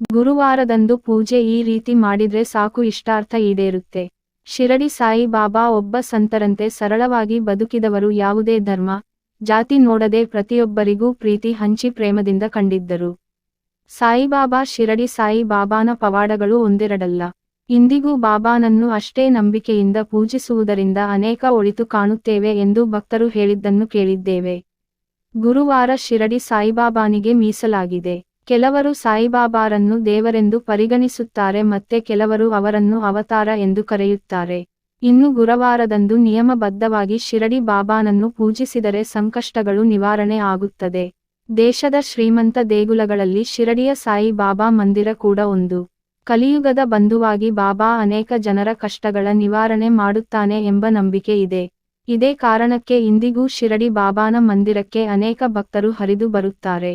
ಗುರುವಾರದಂದು ಪೂಜೆ ಈ ರೀತಿ ಮಾಡಿದ್ರೆ ಸಾಕು ಇಷ್ಟಾರ್ಥ ಈಡೇರುತ್ತೆ. ಶಿರಡಿ ಸಾಯಿ ಬಾಬಾ ಒಬ್ಬ ಸಂತರಂತೆ ಸರಳವಾಗಿ ಬದುಕಿದವರು ಯಾವುದೇ ಧರ್ಮ, ಜಾತಿ ನೋಡದೆ ಪ್ರತಿಯೊಬ್ಬರಿಗೂ ಪ್ರೀತಿ ಹಂಚಿ ಪ್ರೇಮದಿಂದ ಕಂಡಿದ್ದರು. ಸಾಯಿಬಾಬಾ ಶಿರಡಿ ಸಾಯಿ ಬಾಬಾನ ಪವಾಡಗಳು ಒಂದೆರಡಲ್ಲ. ಇಂದಿಗೂ ಬಾಬಾನನ್ನು ಅಷ್ಟೇ ನಂಬಿಕೆಯಿಂದ ಪೂಜಿಸುವುದರಿಂದ ಅನೇಕ ಒಳಿತು ಕಾಣುತ್ತೇವೆ ಎಂದು ಭಕ್ತರು ಹೇಳಿದ್ದನ್ನು ಕೇಳಿದ್ದೇವೆ. ಗುರುವಾರ ಶಿರಡಿ ಸಾಯಿಬಾಬಾನಿಗೆ ಮೀಸಲಾಗಿದೆ. ಕೆಲವರು ಸಾಯಿಬಾಬಾರನ್ನು ದೇವರೆಂದು ಪರಿಗಣಿಸುತ್ತಾರೆ ಮತ್ತೆ ಕೆಲವರು ಅವರನ್ನು ಅವತಾರ ಎಂದು ಕರೆಯುತ್ತಾರೆ. ಇನ್ನು ಗುರುವಾರದಂದು ನಿಯಮಬದ್ಧವಾಗಿ ಶಿರಡಿ ಬಾಬಾನನ್ನು ಪೂಜಿಸಿದರೆ ಸಂಕಷ್ಟಗಳು ನಿವಾರಣೆ ಆಗುತ್ತದೆ. ದೇಶದ ಶ್ರೀಮಂತ ದೇಗುಲಗಳಲ್ಲಿ ಶಿರಡಿಯ ಸಾಯಿ ಬಾಬಾ ಮಂದಿರ ಕೂಡ ಒಂದು. ಕಲಿಯುಗದ ಬಂಧುವಾಗಿ ಬಾಬಾ ಅನೇಕ ಜನರ ಕಷ್ಟಗಳ ನಿವಾರಣೆ ಮಾಡುತ್ತಾನೆ ಎಂಬ ನಂಬಿಕೆ ಇದೆ. ಇದೇ ಕಾರಣಕ್ಕೆ ಇಂದಿಗೂ ಶಿರಡಿ ಬಾಬಾನ ಮಂದಿರಕ್ಕೆ ಅನೇಕ ಭಕ್ತರು ಹರಿದು ಬರುತ್ತಾರೆ.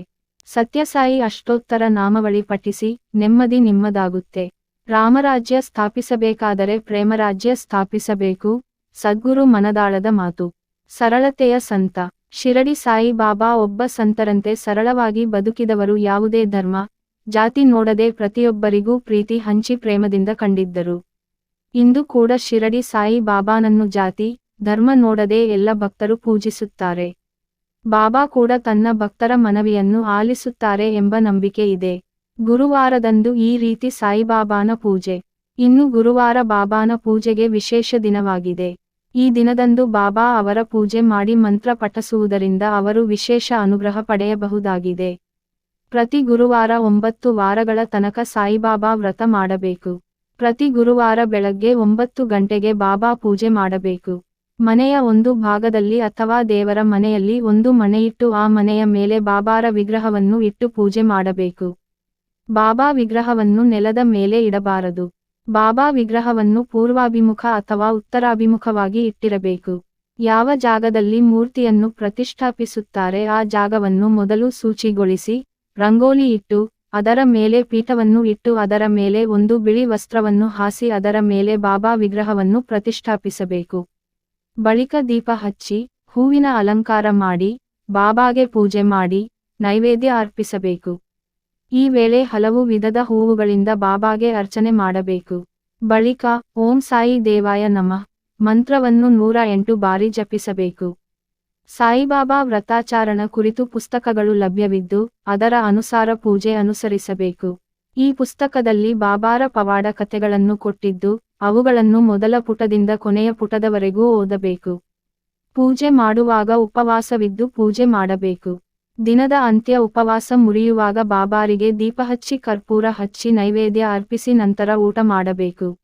ಸತ್ಯಸಾಯಿ ಅಷ್ಟೋತ್ತರ ನಾಮವಳಿ ಪಠಿಸಿ, ನೆಮ್ಮದಿ ನಿಮ್ಮದಾಗುತ್ತೆ. ರಾಮರಾಜ್ಯ ಸ್ಥಾಪಿಸಬೇಕಾದರೆ ಪ್ರೇಮರಾಜ್ಯ ಸ್ಥಾಪಿಸಬೇಕು, ಸದ್ಗುರು ಮನದಾಳದ ಮಾತು. ಸರಳತೆಯ ಸಂತ. ಶಿರಡಿ ಸಾಯಿ ಬಾಬಾ ಒಬ್ಬ ಸಂತರಂತೆ ಸರಳವಾಗಿ ಬದುಕಿದವರು ಯಾವುದೇ ಧರ್ಮ, ಜಾತಿ ನೋಡದೆ ಪ್ರತಿಯೊಬ್ಬರಿಗೂ ಪ್ರೀತಿ ಹಂಚಿ ಪ್ರೇಮದಿಂದ ಕಂಡಿದ್ದರು. ಇಂದು ಕೂಡ ಶಿರಡಿ ಸಾಯಿ ಬಾಬಾನನ್ನು ಜಾತಿ, ಧರ್ಮ ನೋಡದೆ ಎಲ್ಲ ಭಕ್ತರು ಪೂಜಿಸುತ್ತಾರೆ. ಬಾಬಾ ಕೂಡ ತನ್ನ ಭಕ್ತರ ಮನವಿಯನ್ನು ಆಲಿಸುತ್ತಾರೆ ಎಂಬ ನಂಬಿಕೆ ಇದೆ. ಗುರುವಾರದಂದು ಈ ರೀತಿ ಸಾಯಿಬಾಬಾನ ಪೂಜೆ. ಇನ್ನು ಗುರುವಾರ ಬಾಬಾನ ಪೂಜೆಗೆ ವಿಶೇಷ ದಿನವಾಗಿದೆ. ಈ ದಿನದಂದು ಬಾಬಾ ಅವರ ಪೂಜೆ ಮಾಡಿ ಮಂತ್ರ ಪಠಿಸುವುದರಿಂದ ಅವರು ವಿಶೇಷ ಅನುಗ್ರಹ ಪಡೆಯಬಹುದಾಗಿದೆ. ಪ್ರತಿ ಗುರುವಾರ ಒಂಬತ್ತು ವಾರಗಳ ತನಕ ಸಾಯಿಬಾಬಾ ವ್ರತ ಮಾಡಬೇಕು. ಪ್ರತಿ ಗುರುವಾರ ಬೆಳಗ್ಗೆ ಒಂಬತ್ತು ಗಂಟೆಗೆ ಬಾಬಾ ಪೂಜೆ ಮಾಡಬೇಕು. ಮನೆಯ ಒಂದು ಭಾಗದಲ್ಲಿ ಅಥವಾ ದೇವರ ಮನೆಯಲ್ಲಿ ಒಂದು ಮನೆಯಿಟ್ಟು ಆ ಮನೆಯ ಮೇಲೆ ಬಾಬಾರ ವಿಗ್ರಹವನ್ನು ಇಟ್ಟು ಪೂಜೆ ಮಾಡಬೇಕು. ಬಾಬಾ ವಿಗ್ರಹವನ್ನು ನೆಲದ ಮೇಲೆ ಇಡಬಾರದು. ಬಾಬಾ ವಿಗ್ರಹವನ್ನು ಪೂರ್ವಾಭಿಮುಖ ಅಥವಾ ಉತ್ತರಾಭಿಮುಖವಾಗಿ ಇಟ್ಟಿರಬೇಕು. ಯಾವ ಜಾಗದಲ್ಲಿ ಮೂರ್ತಿಯನ್ನು ಪ್ರತಿಷ್ಠಾಪಿಸುತ್ತಾರೆ ಆ ಜಾಗವನ್ನು ಮೊದಲು ಸೂಚಿಗೊಳಿಸಿ, ರಂಗೋಲಿ ಇಟ್ಟು, ಅದರ ಮೇಲೆ ಪೀಠವನ್ನು ಇಟ್ಟು ಅದರ ಮೇಲೆ ಒಂದು ಬಿಳಿ ವಸ್ತ್ರವನ್ನು ಹಾಸಿ ಅದರ ಮೇಲೆ ಬಾಬಾ ವಿಗ್ರಹವನ್ನು ಪ್ರತಿಷ್ಠಾಪಿಸಬೇಕು. ಬಳಿಕ ದೀಪ ಹಚ್ಚಿ, ಹೂವಿನ ಅಲಂಕಾರ ಮಾಡಿ, ಬಾಬಾಗೆ ಪೂಜೆ ಮಾಡಿ, ನೈವೇದ್ಯ ಅರ್ಪಿಸಬೇಕು. ಈ ವೇಳೆ ಹಲವು ವಿಧದ ಹೂವುಗಳಿಂದ ಬಾಬಾಗೆ ಅರ್ಚನೆ ಮಾಡಬೇಕು. ಬಳಿಕ, ಓಂ ಸಾಯಿ ದೇವಾಯ ನಮಃ, ಮಂತ್ರವನ್ನು ನೂರ ಎಂಟು ಬಾರಿ ಜಪಿಸಬೇಕು. ಸಾಯಿಬಾಬಾ ವ್ರತಾಚಾರಣ ಕುರಿತು ಪುಸ್ತಕಗಳು ಲಭ್ಯವಿದ್ದು, ಅದರ ಅನುಸಾರ ಪೂಜೆ ಅನುಸರಿಸಬೇಕು. ಈ ಪುಸ್ತಕದಲ್ಲಿ ಬಾಬಾರ ಪವಾಡ ಕಥೆಗಳನ್ನು ಕೊಟ್ಟಿದ್ದು ಅವುಗಳನ್ನು ಮೊದಲ ಪುಟದಿಂದ ಕೊನೆಯ ಪುಟದವರೆಗೂ ಓದಬೇಕು. ಪೂಜೆ ಮಾಡುವಾಗ ಉಪವಾಸವಿದ್ದು ಪೂಜೆ ಮಾಡಬೇಕು. ದಿನದ ಅಂತ್ಯ ಉಪವಾಸ ಮುರಿಯುವಾಗ ಬಾಬಾರಿಗೆ ದೀಪ ಹಚ್ಚಿ ಕರ್ಪೂರ ಹಚ್ಚಿ ನೈವೇದ್ಯ ಅರ್ಪಿಸಿ ನಂತರ ಊಟ ಮಾಡಬೇಕು.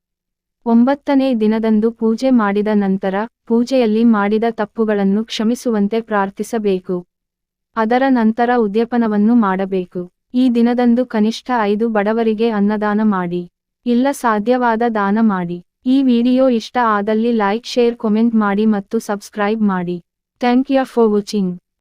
ಒಂಬತ್ತನೇ ದಿನದಂದು ಪೂಜೆ ಮಾಡಿದ ನಂತರ ಪೂಜೆಯಲ್ಲಿ ಮಾಡಿದ ತಪ್ಪುಗಳನ್ನು ಕ್ಷಮಿಸುವಂತೆ ಪ್ರಾರ್ಥಿಸಬೇಕು. ಅದರ ನಂತರ ಉದ್ಯಪನವನ್ನು ಮಾಡಬೇಕು. ಈ ದಿನದಂದು ಕನಿಷ್ಠ ಐದು ಬಡವರಿಗೆ ಅನ್ನದಾನ ಮಾಡಿ. ಇಲ್ಲ ಸಾಧ್ಯವಾದ ದಾನ ಮಾಡಿ. ಈ ವಿಡಿಯೋ ಇಷ್ಟ ಆದಲ್ಲಿ ಲೈಕ್, ಶೇರ್, ಕಮೆಂಟ್ ಮಾಡಿ ಮತ್ತು ಸಬ್ಸ್ಕ್ರೈಬ್ ಮಾಡಿ. Thank you for watching.